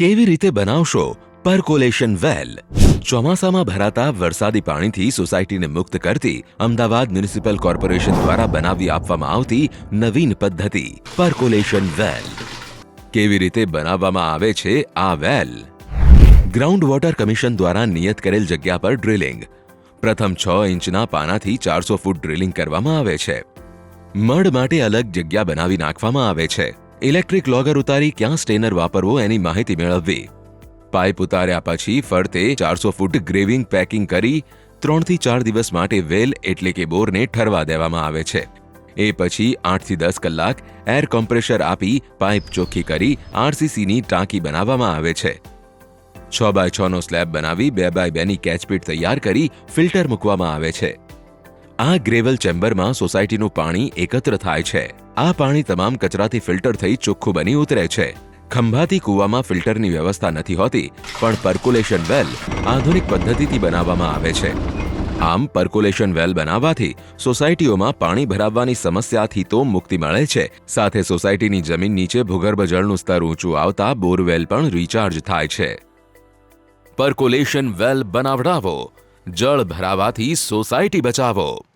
કેવી રીતે બનાવશો? પર્કોલેશન વેલ ચોમાસામાં ભરાતા વરસાદી પાણીથી સોસાયટીને મુક્ત કરતી અમદાવાદ મ્યુનિસિપલ કોર્પોરેશન દ્વારા બનાવી આપવામાં આવતી નવીન પદ્ધતિ પર્કોલેશન વેલ કેવી રીતે બનાવવામાં આવે છે આ વેલ ગ્રાઉન્ડ વોટર કમિશન દ્વારા નિયત કરેલ જગ્યા પર ડ્રિલિંગ પ્રથમ છ ઇંચના પાનાથી ચારસો ફૂટ ડ્રિલિંગ કરવામાં આવે છે. મડ માટે અલગ જગ્યા બનાવી નાખવામાં આવે છે. ઇલેક્ટ્રિક લોગર ઉતારી ક્યાં સ્ટેનર વાપરવો એની માહિતી મેળવવી? પાઇપ ઉતાર્યા પછી ફરતે ચારસો ફૂટ ગ્રેવિંગ પેકિંગ કરી ત્રણથી ચાર દિવસ માટે વેલ એટલે કે બોરને ઠરવા દેવામાં આવે છે. એ પછી આઠથી દસ કલાક એર કોમ્પ્રેશર આપી પાઇપ ચોખ્ખી કરી આરસીસીની ટાંકી બનાવવામાં આવે છે. છ બાય છનો સ્લેબ બનાવી બે બાય બેની કેચપીટ તૈયાર કરી ફિલ્ટર મૂકવામાં આવે છે. આ ગ્રેવલ ચેમ્બરમાં સોસાયટીનું પાણી એકત્ર થાય છે. આ પાણી તમામ કચરાથી ફિલ્ટર થઈ ચોખ્ખું બની ઉતરે છે. ખંભાતી કૂવામાં ફિલ્ટરની વ્યવસ્થા નથી હોતી, પણ પર્કુલેશન વેલ આધુનિક પદ્ધતિથી બનાવવામાં આવે છે. આમ, પર્કુલેશન વેલ બનાવવાથી સોસાયટીઓમાં પાણી ભરાવવાની સમસ્યાથી તો મુક્તિ મળે છે. સાથે સોસાયટીની જમીન નીચે ભૂગર્ભ જળનું સ્તર ઊંચું આવતા બોરવેલ પણ રિચાર્જ થાય છે. પર્કુલેશન વેલ બનાવડાવો. જળ ભરાવાથી સોસાયટી બચાવો.